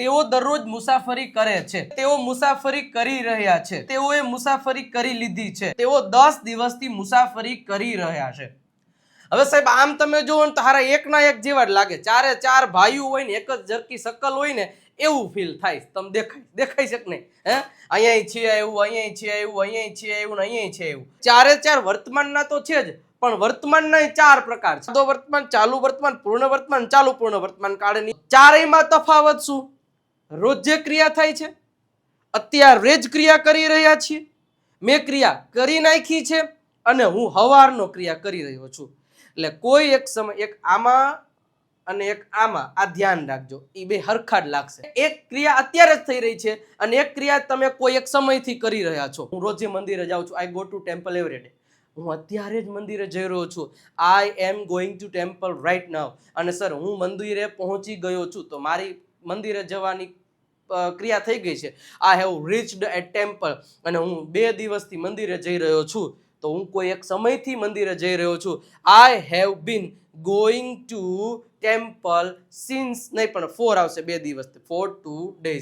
તેઓ દરરોજ મુસાફરી કરે છે. તેઓ મુસાફરી કરી રહ્યા છે. તેઓએ મુસાફરી કરી લીધી છે. તેઓ દસ દિવસથી મુસાફરી કરી રહ્યા છે. હવે સાહેબ, આમ તમે જુઓ ને તારા એકના એક જેવા જ લાગે. ચારે ચાર ભાઈઓ હોય ને, એક જ જરકી સકલ હોય ને, એવું ફીલ થાય. તમે દેખાય દેખાય છે નહીં? હે? અહીંયા છે એવું અહીંયા છે એવું અહીંયા છે એવું ને અહીંયા છે એવું. ચારે ચાર વર્તમાનના તો છે જ, પણ વર્તમાનના ચાર પ્રકાર છે. વર્તમાન, ચાલુ વર્તમાન, પૂર્ણ વર્તમાન, ચાલુ પૂર્ણ વર્તમાન કાળની. ચારેયમાં તફાવત શું? રોજ જે ક્રિયા થાય છે. અત્યારે જ ક્રિયા કરી રહ્યા છીએ. મેં ક્રિયા કરી નાખી છે અને હું હવારનો ક્રિયા કરી રહ્યો છું. એટલે કોઈ એક સમય, એક આમાં અને એક આમાં, આ ધ્યાન રાખજો. એ બે હરખાડ લાગશે. એક ક્રિયા અત્યારે જ થઈ રહી છે અને એક ક્રિયા તમે કોઈ એક સમયથી કરી રહ્યા છો. હું રોજે મંદિરે જાઉં છું. I go to temple every હું અત્યારે જ મંદિરે જઈ રહ્યો છું. I am going to temple right now અને સર, હું મંદિરે પહોંચી ગયો છું. તો મારી મંદિરે જવાની ક્રિયા થઈ ગઈ છે. આ હેવ રીચડ એટ ટેમ્પલ અને હું બે દિવસથી મંદિરે જઈ રહ્યો છું. તો હું કોઈ એક સમયથી મંદિરે જઈ રહ્યો છું. I have been going to temple since નહીં પણ ફોર આવશે બે દિવસથી. Four two days